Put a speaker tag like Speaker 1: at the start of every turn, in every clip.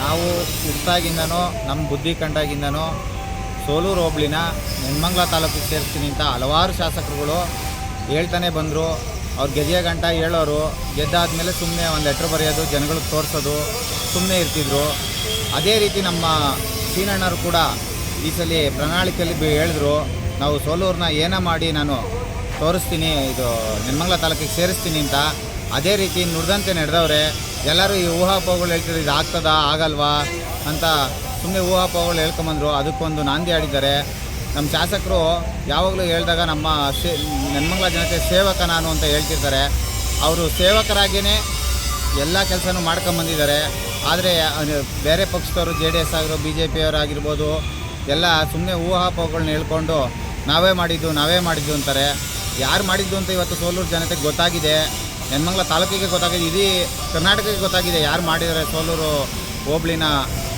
Speaker 1: ನಾವು ಹುಟ್ಟಾಗಿಂದನೂ ನಮ್ಮ ಬುದ್ಧಿ ಕಂಡಾಗಿಂದನೂ, ಸೋಲೂರು ಹೋಬ್ಳಿನ ನೆನ್ಮಂಗ್ಲ ತಾಲೂಕಿಗೆ ಸೇರಿಸ್ತೀನಿ ಅಂತ ಹಲವಾರು ಶಾಸಕರುಗಳು ಹೇಳ್ತಾನೆ ಬಂದರು. ಅವ್ರು ಗೆದ್ದೆಯ ಗಂಟ ಹೇಳೋರು, ಗೆದ್ದಾದ್ಮೇಲೆ ಸುಮ್ಮನೆ ಒಂದು ಲೆಟ್ರ್ ಬರೆಯೋದು ಜನಗಳಿಗೆ ತೋರಿಸೋದು ಸುಮ್ಮನೆ ಇರ್ತಿದ್ರು. ಅದೇ ರೀತಿ ನಮ್ಮ ಸೀನಣ್ಣರು ಕೂಡ ಈ ಸಲ ಪ್ರಣಾಳಿಕೆಯಲ್ಲಿ ಹೇಳಿದ್ರು, ನಾವು ಸೋಲೂರನ್ನ ಏನೇ ಮಾಡಿ ನಾನು ತೋರಿಸ್ತೀನಿ, ಇದು ನೆನ್ಮಂಗ್ಲ ತಾಲೂಕಿಗೆ ಸೇರಿಸ್ತೀನಿ ಅಂತ. ಅದೇ ರೀತಿ ನುಡ್ದಂತೆ ನಡೆದವ್ರೆ, ಎಲ್ಲರೂ ಈ ಊಹಾಪೋಹಗಳು ಹೇಳ್ತಿದ್ರು ಇದು ಆಗ್ತದಾ ಆಗಲ್ವಾ ಅಂತ ಸುಮ್ಮನೆ ಊಹಾಪೋಹಗಳು ಹೇಳ್ಕೊಂಬಂದರು. ಅದಕ್ಕೊಂದು ನಾಂದಿ ಆಡಿದ್ದಾರೆ ನಮ್ಮ ಶಾಸಕರು ಯಾವಾಗಲೂ ಹೇಳಿದಾಗ ನಮ್ಮ ಸೇ ಜನತೆ ಸೇವಕ ನಾನು ಅಂತ ಹೇಳ್ತಿರ್ತಾರೆ. ಅವರು ಸೇವಕರಾಗಿಯೇ ಎಲ್ಲ ಕೆಲಸನೂ ಮಾಡ್ಕೊಂಬಂದಿದ್ದಾರೆ ಆದರೆ ಬೇರೆ ಪಕ್ಷದವರು, ಜೆ ಡಿ ಎಸ್ ಆಗಿರೋ ಬಿ ಜೆ ಪಿಯವರಾಗಿರ್ಬೋದು ಎಲ್ಲ ಸುಮ್ಮನೆ ಊಹಾಪೋಹಗಳನ್ನ ಹೇಳ್ಕೊಂಡು, ನಾವೇ ಮಾಡಿದ್ದು ನಾವೇ ಮಾಡಿದ್ದು ಅಂತಾರೆ. ಯಾರು ಮಾಡಿದ್ದು ಅಂತ ಇವತ್ತು ಸೋಲೂರು ಜನತೆಗೆ ಗೊತ್ತಾಗಿದೆ. ನೆನ್ಮಂಗ್ಲ ತಾಲೂಕಿಗೆ ಗೊತ್ತಾಗಿದೆ, ಇಡೀ ಕರ್ನಾಟಕಕ್ಕೆ ಗೊತ್ತಾಗಿದೆ ಯಾರು ಮಾಡಿದರೆ ಸೋಲೂರು ಹೋಬ್ಳಿನ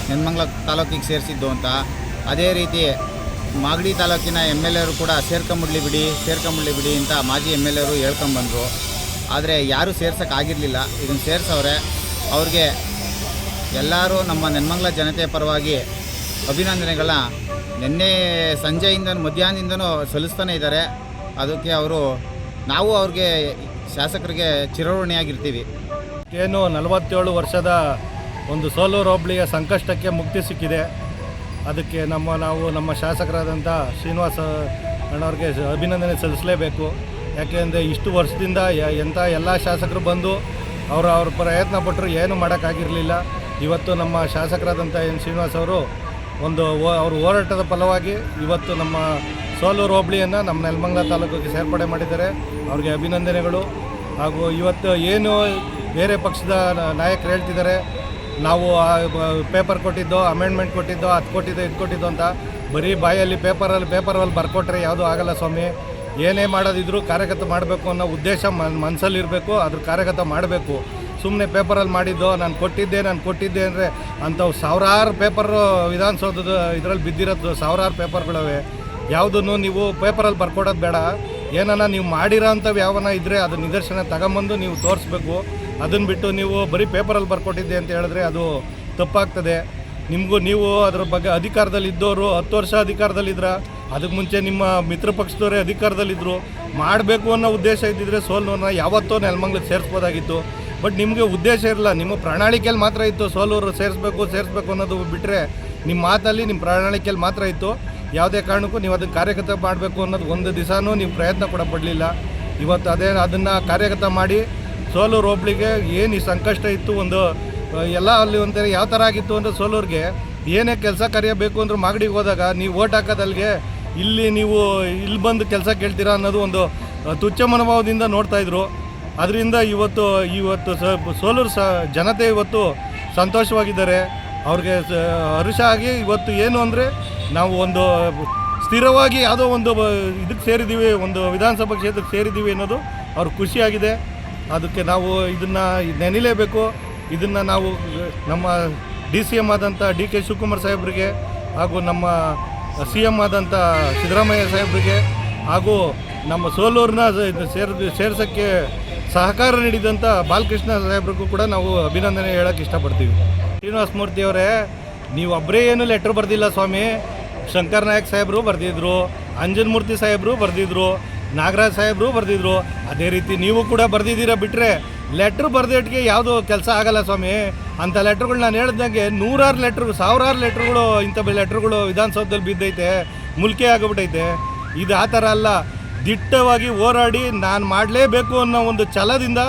Speaker 1: ನೆನ್ಮಂಗ್ಲ ತಾಲೂಕಿಗೆ ಸೇರಿಸಿದ್ದು ಅಂತ. ಅದೇ ರೀತಿ ಮಾಗಡಿ ತಾಲೂಕಿನ ಎಂ ಎಲ್ ಎರು ಕೂಡ ಸೇರ್ಕೊಂಬಿಡ್ಲಿ ಬಿಡಿ ಸೇರ್ಕೊಂಬಿಡ್ಲಿ ಬಿಡಿ ಅಂತ ಮಾಜಿ ಎಂ ಎಲ್ ಎರು ಹೇಳ್ಕೊಂಬಂದರು. ಆದರೆ ಯಾರೂ ಸೇರ್ಸೋಕ್ಕಾಗಿರಲಿಲ್ಲ ಇದನ್ನು ಸೇರಿಸವ್ರೆ, ಅವ್ರಿಗೆ ಎಲ್ಲರೂ ನಮ್ಮ ನೆನ್ಮಂಗ್ಲ ಜನತೆಯ ಪರವಾಗಿ ಅಭಿನಂದನೆಗಳನ್ನ ನಿನ್ನೆ ಸಂಜೆಯಿಂದ ಮಧ್ಯಾಹ್ನದಿಂದನೂ ಸಲ್ಲಿಸ್ತಾನೆ ಇದ್ದಾರೆ. ಅದಕ್ಕೆ ಅವರು ನಾವು ಅವ್ರಿಗೆ ಶಾಸಕರಿಗೆ ಚಿರಋಣಿಯಾಗಿರ್ತೀವಿ.
Speaker 2: ಏನು ನಲವತ್ತೇಳು ವರ್ಷದ ಒಂದು ಸೋಲೂರು ಹೋಬಳಿಯ ಸಂಕಷ್ಟಕ್ಕೆ ಮುಕ್ತಿ ಸಿಕ್ಕಿದೆ. ಅದಕ್ಕೆ ನಮ್ಮ ನಾವು ನಮ್ಮ ಶಾಸಕರಾದಂಥ ಶ್ರೀನಿವಾಸ ಅಣ್ಣವ್ರಿಗೆ ಅಭಿನಂದನೆ ಸಲ್ಲಿಸಲೇಬೇಕು. ಯಾಕೆಂದರೆ ಇಷ್ಟು ವರ್ಷದಿಂದ ಎಂಥ ಎಲ್ಲ ಶಾಸಕರು ಬಂದು ಅವರು ಅವ್ರ ಪ್ರಯತ್ನ ಪಟ್ಟರು ಏನು ಮಾಡೋಕ್ಕಾಗಿರಲಿಲ್ಲ. ಇವತ್ತು ನಮ್ಮ ಶಾಸಕರಾದಂಥ ಎನ್ ಶ್ರೀನಿವಾಸ್ ಅವರು ಒಂದು ಅವ್ರ ಹೋರಾಟದ ಫಲವಾಗಿ ಇವತ್ತು ನಮ್ಮ ಸೋಲೂರು ಹೋಬಳಿಯನ್ನು ನಮ್ಮ ನೆಲಮಂಗಲ ತಾಲೂಕಿಗೆ ಸೇರ್ಪಡೆ ಮಾಡಿದ್ದಾರೆ. ಅವ್ರಿಗೆ ಅಭಿನಂದನೆಗಳು. ಹಾಗೂ ಇವತ್ತು ಏನು ಬೇರೆ ಪಕ್ಷದ ನಾಯಕರು ಹೇಳ್ತಿದ್ದಾರೆ, ನಾವು ಪೇಪರ್ ಕೊಟ್ಟಿದ್ದೋ ಅಮೆಂಡ್ಮೆಂಟ್ ಕೊಟ್ಟಿದ್ದೋ, ಅದು ಕೊಟ್ಟಿದ್ದೋ, ಇದು ಕೊಟ್ಟಿದ್ದೋ ಅಂತ ಬರೀ ಬಾಯಲ್ಲಿ ಪೇಪರಲ್ಲಿ ಪೇಪರಲ್ಲಿ ಬರ್ಕೊಟ್ರೆ ಯಾವುದೂ ಆಗಲ್ಲ ಸ್ವಾಮಿ. ಏನೇ ಮಾಡೋದಿದ್ರು ಕಾರ್ಯಗತ ಮಾಡಬೇಕು ಅನ್ನೋ ಉದ್ದೇಶ ಮನ್ ಮನಸ್ಸಲ್ಲಿರಬೇಕು ಅದ್ರ ಕಾರ್ಯಗತ ಮಾಡಬೇಕು. ಸುಮ್ಮನೆ ಪೇಪರಲ್ಲಿ ಮಾಡಿದ್ದು, ನಾನು ಕೊಟ್ಟಿದ್ದೆ ನಾನು ಕೊಟ್ಟಿದ್ದೆ ಅಂದರೆ ಅಂಥವು ಸಾವಿರಾರು ಪೇಪರು ವಿಧಾನಸೌಧದ ಇದರಲ್ಲಿ ಬಿದ್ದಿರೋದು, ಸಾವಿರಾರು ಪೇಪರ್ಗಳವೆ. ಯಾವುದನ್ನು ನೀವು ಪೇಪರಲ್ಲಿ ಬರ್ಕೊಡೋದು ಬೇಡ. ಏನನ್ನ ನೀವು ಮಾಡಿರೋ ಅಂಥವು ಯಾವನ ಇದ್ದರೆ ಅದು ನಿದರ್ಶನ ತಗೊಂಬಂದು ನೀವು ತೋರಿಸ್ಬೇಕು. ಅದನ್ನು ಬಿಟ್ಟು ನೀವು ಬರೀ ಪೇಪರಲ್ಲಿ ಬರ್ಕೊಟ್ಟಿದ್ದೆ ಅಂತ ಹೇಳಿದ್ರೆ ಅದು ತಪ್ಪಾಗ್ತದೆ. ನಿಮಗೂ ನೀವು ಅದ್ರ ಬಗ್ಗೆ ಅಧಿಕಾರದಲ್ಲಿ ಇದ್ದವರು ಹತ್ತು ವರ್ಷ ಅಧಿಕಾರದಲ್ಲಿದ್ರ ಅದಕ್ಕೆ ಮುಂಚೆ ನಿಮ್ಮ ಮಿತ್ರ ಪಕ್ಷದವರೇ ಅಧಿಕಾರದಲ್ಲಿದ್ದರು ಮಾಡಬೇಕು ಅನ್ನೋ ಉದ್ದೇಶ ಇದ್ದಿದ್ರೆ ಸೋಲೂರನ್ನ ಯಾವತ್ತೋ ನೆಲಮಂಗ್ಲಿಗೆ ಸೇರಿಸ್ಬೋದಾಗಿತ್ತು. ಬಟ್ ನಿಮಗೆ ಉದ್ದೇಶ ಇರಲ್ಲ ನಿಮ್ಮ ಪ್ರಣಾಳಿಕೆಯಲ್ಲಿ ಮಾತ್ರ ಇತ್ತು ಸೋಲೂರು ಸೇರಿಸ್ಬೇಕು ಸೇರಿಸ್ಬೇಕು ಅನ್ನೋದು ಬಿಟ್ಟರೆ ನಿಮ್ಮ ಮಾತಲ್ಲಿ ನಿಮ್ಮ ಪ್ರಣಾಳಿಕೆಯಲ್ಲಿ ಮಾತ್ರ ಇತ್ತು. ಯಾವುದೇ ಕಾರಣಕ್ಕೂ ನೀವು ಅದನ್ನು ಕಾರ್ಯಗತ ಮಾಡಬೇಕು ಅನ್ನೋದು ಒಂದು ದಿವಸನೂ ನೀವು ಪ್ರಯತ್ನ ಕೂಡ ಪಡಲಿಲ್ಲ. ಇವತ್ತು ಅದೇ ಅದನ್ನು ಕಾರ್ಯಗತ ಮಾಡಿ ಸೋಲೂರು ಒಬ್ಳಿಗೆ ಏನು ಈ ಸಂಕಷ್ಟ ಇತ್ತು ಒಂದು ಎಲ್ಲ ಅಲ್ಲಿ ಒಂಥರ ಯಾವ ಥರ ಆಗಿತ್ತು ಅಂದರೆ ಸೋಲೂರಿಗೆ ಏನೇ ಕೆಲಸ ಕರೆಯಬೇಕು ಬೇಕು ಅಂದ್ರೆ ಮಾಗಡಿಗೆ ಹೋದಾಗ ನೀವು ಓಟ್ ಹಾಕೋದಲ್ಲಿಗೆ ಇಲ್ಲಿ ನೀವು ಇಲ್ಲಿ ಬಂದು ಕೆಲಸ ಕೇಳ್ತೀರಾ ಅನ್ನೋದು ಒಂದು ತುಚ್ಛ ಮನೋಭಾವದಿಂದ ನೋಡ್ತಾ ಇದ್ರು. ಅದರಿಂದ ಇವತ್ತು ಇವತ್ತು ಸೋಲೂರು ಸ, ಜನತೆ ಇವತ್ತು ಸಂತೋಷವಾಗಿದ್ದಾರೆ. ಅವ್ರಿಗೆ ಹರ್ಷ ಆಗಿ ಇವತ್ತು ಏನು ಅಂದರೆ ನಾವು ಒಂದು ಸ್ಥಿರವಾಗಿ ಯಾವುದೋ ಒಂದು ಇದಕ್ಕೆ ಸೇರಿದ್ದೀವಿ, ಒಂದು ವಿಧಾನಸಭಾ ಕ್ಷೇತ್ರಕ್ಕೆ ಸೇರಿದ್ದೀವಿ ಅನ್ನೋದು ಅವ್ರಿಗೆ ಖುಷಿಯಾಗಿದೆ. ಅದಕ್ಕೆ ನಾವು ಇದನ್ನು ನೆನಿಲೇಬೇಕು. ಇದನ್ನು ನಾವು, ನಮ್ಮ ಡಿ ಸಿ ಎಂ ಆದಂಥ ಡಿ ಕೆ ಶಿವಕುಮಾರ್ ಸಾಹೇಬ್ರಿಗೆ ಹಾಗೂ ನಮ್ಮ ಸಿ ಎಂ ಆದಂಥ ಸಿದ್ದರಾಮಯ್ಯ ಸಾಹೇಬ್ರಿಗೆ ಹಾಗೂ ನಮ್ಮ ಸೋಲೂರನ್ನ ಸೇರ್, ಸೇರ್ಸೋಕ್ಕೆ ಸಹಕಾರ ನೀಡಿದಂಥ ಬಾಲಕೃಷ್ಣ ಸಾಹೇಬ್ರಿಗೂ ಕೂಡ ನಾವು ಅಭಿನಂದನೆ ಹೇಳೋಕ್ಕೆ ಇಷ್ಟಪಡ್ತೀವಿ. ಶ್ರೀನಿವಾಸ ಮೂರ್ತಿ ಅವರೇ, ನೀವು ಒಬ್ಬರೇ ಏನು ಲೆಟ್ರ್ ಬರೆದಿಲ್ಲ ಸ್ವಾಮಿ. ಶಂಕರ್ ನಾಯಕ್ ಸಾಹೇಬರು ಬರೆದಿದ್ರು ಅಂಜನ್ಮೂರ್ತಿ ಸಾಹೇಬರು ಬರೆದಿದ್ರು, ನಾಗರಾಜ್ ಸಾಹೇಬರು ಬರೆದಿದ್ರು. ಅದೇ ರೀತಿ ನೀವು ಕೂಡ ಬರೆದಿದ್ದೀರಾ ಬಿಟ್ಟರೆ ಲೆಟ್ರ್ ಬರೆದಿಟ್ಟಿಗೆ ಯಾವುದು ಕೆಲಸ ಆಗಲ್ಲ ಸ್ವಾಮಿ. ಅಂಥ ಲೆಟ್ರ್ಗಳು ನಾನು ಹೇಳ್ದಂಗೆ ನೂರಾರು ಲೆಟ್ರ್ ಸಾವಿರಾರು ಲೆಟ್ರ್ಗಳು ಇಂಥ ಲೆಟ್ರ್ಗಳು ವಿಧಾನಸೌಧದಲ್ಲಿ ಬಿದ್ದೈತೆ, ಮುಲ್ಕೆ ಆಗಿಬಿಟ್ಟೈತೆ. ಇದು ಆ ಥರ ಅಲ್ಲ. ದಿಟ್ಟವಾಗಿ ಹೋರಾಡಿ ನಾನು ಮಾಡಲೇಬೇಕು ಅನ್ನೋ ಒಂದು ಛಲದಿಂದ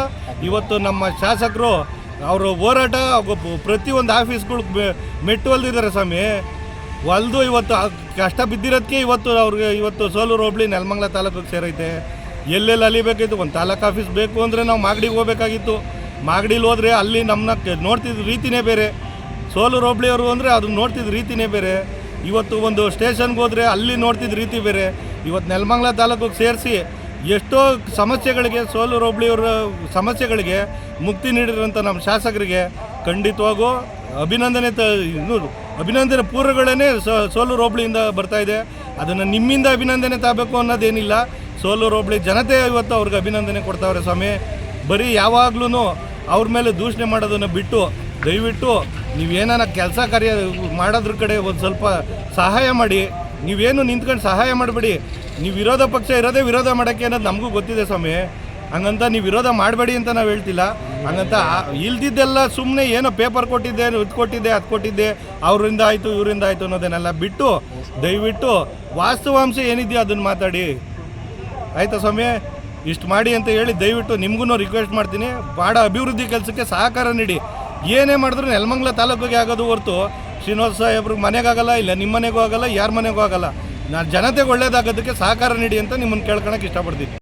Speaker 2: ಇವತ್ತು ನಮ್ಮ ಶಾಸಕರು ಅವರು ಹೋರಾಟ ಪ್ರತಿಯೊಂದು ಆಫೀಸ್ಗಳು ಮೆಟ್ಟು ಹೊಲ್ದಿದ್ದಾರೆ ಸ್ವಾಮಿ. ಹೊಲ್ದು ಇವತ್ತು ಕಷ್ಟ ಬಿದ್ದಿರೋದಕ್ಕೆ ಇವತ್ತು ಅವ್ರಿಗೆ ಇವತ್ತು ಸೋಲೂರು ಹೋಬಳಿ ನೆಲಮಂಗ್ಲ ತಾಲೂಕಿಗೆ ಸೇರೈತೆ. ಎಲ್ಲೆಲ್ಲಿ ಅಲಿಬೇಕಿತ್ತು? ಒಂದು ತಾಲೂಕು ಆಫೀಸ್ ಬೇಕು ಅಂದರೆ ನಾವು ಮಾಗಡಿಗೆ ಹೋಗ್ಬೇಕಾಗಿತ್ತು. ಮಾಗಡಿಲಿ ಹೋದರೆ ಅಲ್ಲಿ ನಮ್ಮನ್ನ ನೋಡ್ತಿದ್ದ ರೀತಿನೇ ಬೇರೆ. ಸೋಲೂರು ಹೋಬಳಿಯವರು ಅಂದರೆ ಅದನ್ನ ನೋಡ್ತಿದ್ದ ರೀತಿನೇ ಬೇರೆ. ಇವತ್ತು ಒಂದು ಸ್ಟೇಷನ್ಗೆ ಹೋದರೆ ಅಲ್ಲಿ ನೋಡ್ತಿದ್ದ ರೀತಿ ಬೇರೆ. ಇವತ್ತು ನೆಲಮಂಗಲ ತಾಲೂಕಿಗೆ ಸೇರಿಸಿ ಎಷ್ಟೋ ಸಮಸ್ಯೆಗಳಿಗೆ ಸೋಲೂರು ಹೋಬಳಿಯವರ ಸಮಸ್ಯೆಗಳಿಗೆ ಮುಕ್ತಿ ನೀಡಿರುವಂಥ ನಮ್ಮ ಶಾಸಕರಿಗೆ ಖಂಡಿತವಾಗೂ ಅಭಿನಂದನೆ ತ ಇನ್ನೂ ಅಭಿನಂದನೆ ಪೂರ್ವಗಳೇ ಸೋಲೂರು ಹೋಬಳಿಯಿಂದ ಬರ್ತಾ ಇದೆ. ಅದನ್ನು ನಿಮ್ಮಿಂದ ಅಭಿನಂದನೆ ತಾಬೇಕು ಅನ್ನೋದೇನಿಲ್ಲ. ಸೋಲೂರು ಹೋಬಳಿ ಜನತೆ ಇವತ್ತು ಅವ್ರಿಗೆ ಅಭಿನಂದನೆ ಕೊಡ್ತಾವ್ರೆ ಸ್ವಾಮಿ. ಬರೀ ಯಾವಾಗ್ಲೂ ಅವ್ರ ಮೇಲೆ ದೂಷಣೆ ಮಾಡೋದನ್ನು ಬಿಟ್ಟು ದಯವಿಟ್ಟು ನೀವೇನಾರ ಕೆಲಸ ಕಾರ್ಯ ಮಾಡೋದ್ರ ಕಡೆ ಒಂದು ಸ್ವಲ್ಪ ಸಹಾಯ ಮಾಡಿ. ನೀವೇನು ನಿಂತ್ಕೊಂಡು ಸಹಾಯ ಮಾಡಬೇಡಿ. ನೀವು ವಿರೋಧ ಪಕ್ಷ ಇರೋದೇ ವಿರೋಧ ಮಾಡೋಕ್ಕೆ ಅನ್ನೋದು ನಮಗೂ ಗೊತ್ತಿದೆ ಸ್ವಾಮಿ. ಹಂಗಂತ ನೀವು ವಿರೋಧ ಮಾಡಬೇಡಿ ಅಂತ ನಾವು ಹೇಳ್ತಿಲ್ಲ. ಹಂಗಂತ ಇಲ್ದಿದ್ದೆಲ್ಲ ಸುಮ್ಮನೆ ಏನೋ ಪೇಪರ್ ಕೊಟ್ಟಿದ್ದೆ, ಇದು ಕೊಟ್ಟಿದ್ದೆ, ಅದು ಕೊಟ್ಟಿದ್ದೆ, ಅವರಿಂದ ಆಯಿತು, ಇವರಿಂದ ಆಯಿತು ಅನ್ನೋದನ್ನೆಲ್ಲ ಬಿಟ್ಟು, ದಯವಿಟ್ಟು ವಾಸ್ತವಾಂಶ ಏನಿದೆಯೋ ಅದನ್ನು ಮಾತಾಡಿ. ಆಯಿತಾ ಸ್ವಾಮಿ? ಇಷ್ಟು ಮಾಡಿ ಅಂತ ಹೇಳಿ ದಯವಿಟ್ಟು ನಿಮಗೂ ರಿಕ್ವೆಸ್ಟ್ ಮಾಡ್ತೀನಿ. ಬಾಡ ಅಭಿವೃದ್ಧಿ ಕೆಲಸಕ್ಕೆ ಸಹಕಾರ ನೀಡಿ. ಏನೇ ಮಾಡಿದ್ರು ನೆಲಮಂಗ್ಲ ತಾಲೂಕಿಗೆ ಆಗೋದು ಹೊರತು ಶ್ರೀನಿವಾಸ ಸಾಹೇಬ್ರಿಗೆ ಮನೆಗಾಗಲ್ಲ, ಇಲ್ಲ ನಿಮ್ಮ ಮನೆಗೂ ಆಗಲ್ಲ, ಯಾರ ಮನೆಗೂ ಆಗಲ್ಲ. ನಾನು ಜನತೆಗೆ ಒಳ್ಳೇದಾಗೋದಕ್ಕೆ ಸಹಕಾರ ನೀಡಿ ಅಂತ ನಿಮ್ಮನ್ನು ಕೇಳ್ಕೊಳಕ್ಕೆ ಇಷ್ಟಪಡ್ತೀನಿ.